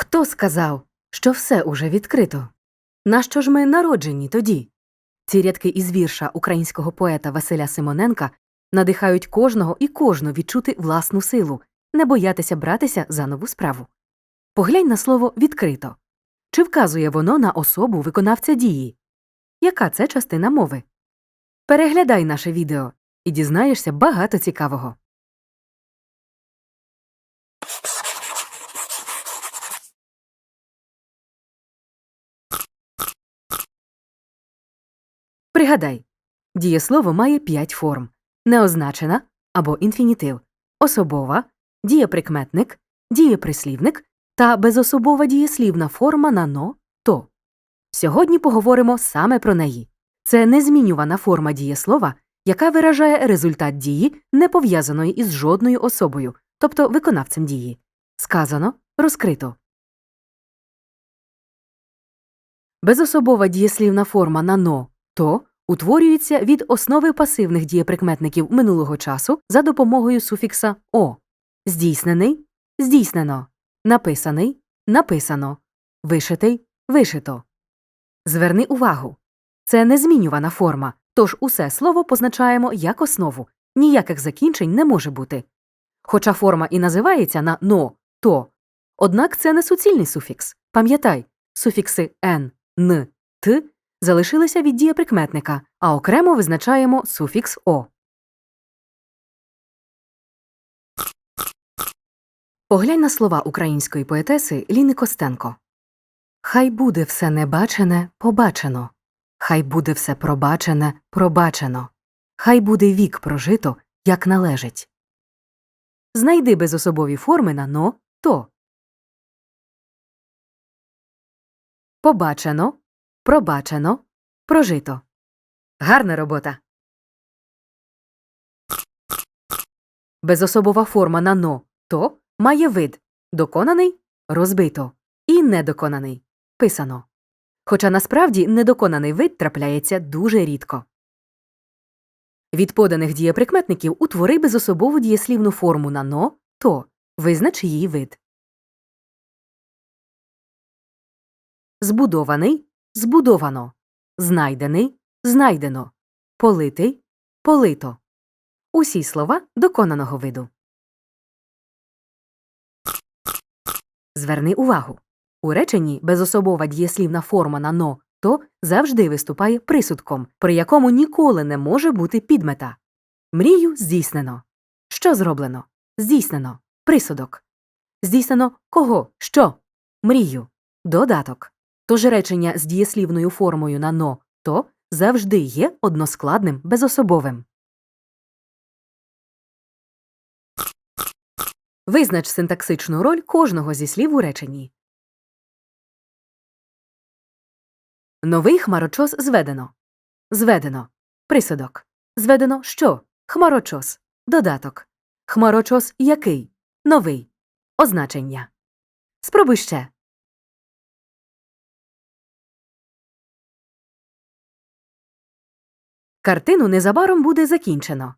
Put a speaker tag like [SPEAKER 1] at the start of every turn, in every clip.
[SPEAKER 1] Хто сказав, що все уже відкрито? Нащо ж ми народжені тоді? Ці рядки із вірша українського поета Василя Симоненка надихають кожного і кожну відчути власну силу, не боятися братися за нову справу. Поглянь на слово відкрито. Чи вказує воно на особу виконавця дії? Яка це частина мови? Переглядай наше відео і дізнаєшся багато цікавого. Пригадай, дієслово має п'ять форм: неозначена або інфінітив, особова, дієприкметник, дієприслівник та безособова дієслівна форма на но то. Сьогодні поговоримо саме про неї. Це незмінювана форма дієслова, яка виражає результат дії, не пов'язаної із жодною особою, тобто виконавцем дії. Сказано розкрито. Безособова дієслівна форма на но то утворюється від основи пасивних дієприкметників минулого часу за допомогою суфікса о. Здійснений здійснено, написаний написано, вишитий вишито. Зверни увагу. Це незмінювана форма, тож усе слово позначаємо як основу, ніяких закінчень не може бути. Хоча форма і називається на но, то, однак це не суцільний суфікс. Пам'ятай, суфікси н, н, т залишилися від дієприкметника, а окремо визначаємо суфікс о. Поглянь на слова української поетеси Ліни Костенко. Хай буде все небачене побачено, хай буде все пробачене пробачено, хай буде вік прожито, як належить. Знайди безособові форми на но то. Побачено, пробачено, прожито. Гарна робота. Безособова форма на но то має вид доконаний розбито і недоконаний писано. Хоча насправді недоконаний вид трапляється дуже рідко. Від поданих дієприкметників утвори безособову дієслівну форму на но то визнач її вид. Збудований збудовано, знайдений знайдено, политий полито. Усі слова доконаного виду. Зверни увагу. У реченні безособова дієслівна форма на но то завжди виступає присудком, при якому ніколи не може бути підмета. Мрію здійснено. Що зроблено? Здійснено. Присудок. Здійснено кого? Що? Мрію. Додаток. Тож речення з дієслівною формою на но то завжди є односкладним безособовим. Визнач синтаксичну роль кожного зі слів у реченні. Новий хмарочос зведено. Зведено. Присудок. Зведено що? Хмарочос. Додаток. Хмарочос який? Новий. Означення. Спробуй ще. Картину незабаром буде закінчено.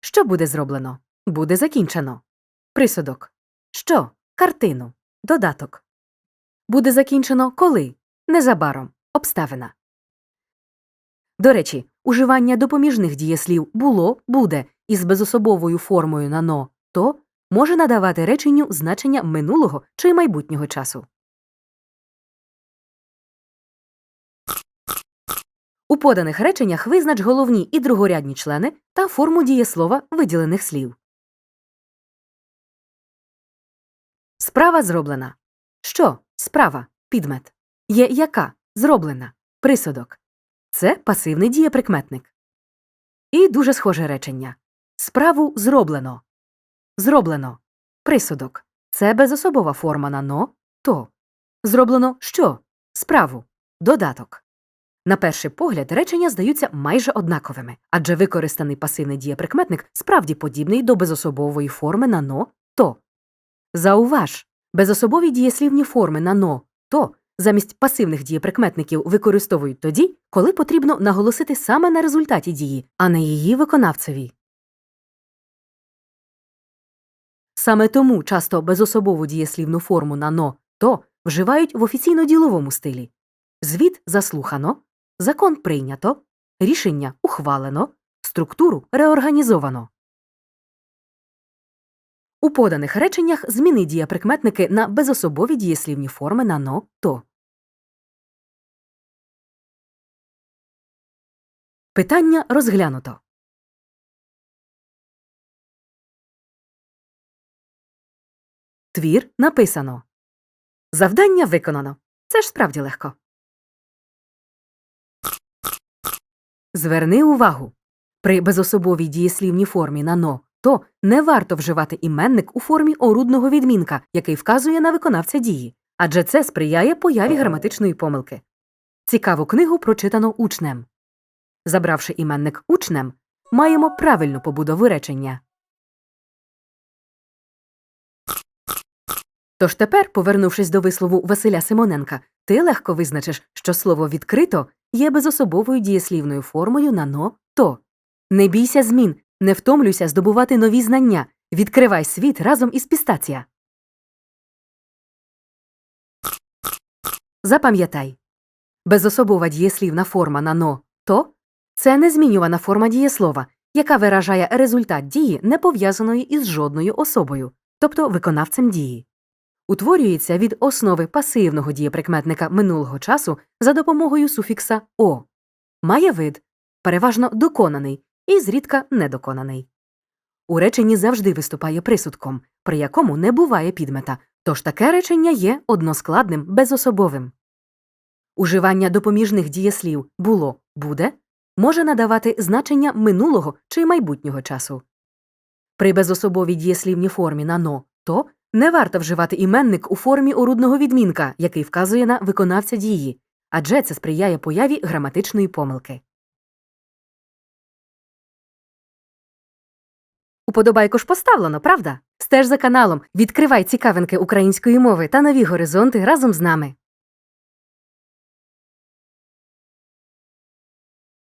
[SPEAKER 1] Що буде зроблено? Буде закінчено. Присудок. Що? Картину. Додаток. Буде закінчено коли? Незабаром. Обставина. До речі, уживання допоміжних дієслів було, буде із безособовою формою на но то може надавати реченню значення минулого чи майбутнього часу. У поданих реченнях визнач головні і другорядні члени та форму дієслова виділених слів. Справа зроблена. Що? Справа. Підмет. Є яка? Зроблена. Присудок. Це пасивний дієприкметник. І дуже схоже речення. Справу зроблено. Зроблено. Присудок. Це безособова форма на но то. Зроблено що? Справу. Додаток. На перший погляд речення здаються майже однаковими, адже використаний пасивний дієприкметник справді подібний до безособової форми на но то. Зауваж, безособові дієслівні форми на но то замість пасивних дієприкметників використовують тоді, коли потрібно наголосити саме на результаті дії, а не її виконавцеві. Саме тому часто безособову дієслівну форму на но то вживають в офіційно-діловому стилі. Звіт заслухано, закон прийнято, рішення ухвалено, структуру реорганізовано. У поданих реченнях зміни дієприкметники на безособові дієслівні форми на но то. Питання розглянуто. Твір написано. Завдання виконано. Це ж справді легко. Зверни увагу. При безособовій дієслівній формі на но то не варто вживати іменник у формі орудного відмінка, який вказує на виконавця дії, адже це сприяє появі граматичної помилки. Цікаву книгу прочитано учнем. Забравши іменник учнем, маємо правильну побудову речення. Тож тепер, повернувшись до вислову Василя Симоненка, ти легко визначиш, що слово відкрито є безособовою дієслівною формою на но то. Не бійся змін, не втомлюйся здобувати нові знання. Відкривай світ разом із пістація. Запам'ятай. Безособова дієслівна форма на но то це незмінювана форма дієслова, яка виражає результат дії, не пов'язаної із жодною особою, тобто виконавцем дії. Утворюється від основи пасивного дієприкметника минулого часу за допомогою суфікса о. Має вид переважно доконаний і зрідка недоконаний. У реченні завжди виступає присудком, при якому не буває підмета, тож таке речення є односкладним безособовим. Уживання допоміжних дієслів було буде може надавати значення минулого чи майбутнього часу. При безособовій дієслівній формі на но то не варто вживати іменник у формі орудного відмінка, який вказує на виконавця дії, адже це сприяє появі граматичної помилки. Уподобайку ж поставлено, правда? Стеж за каналом, відкривай цікавинки української мови та нові горизонти разом з нами.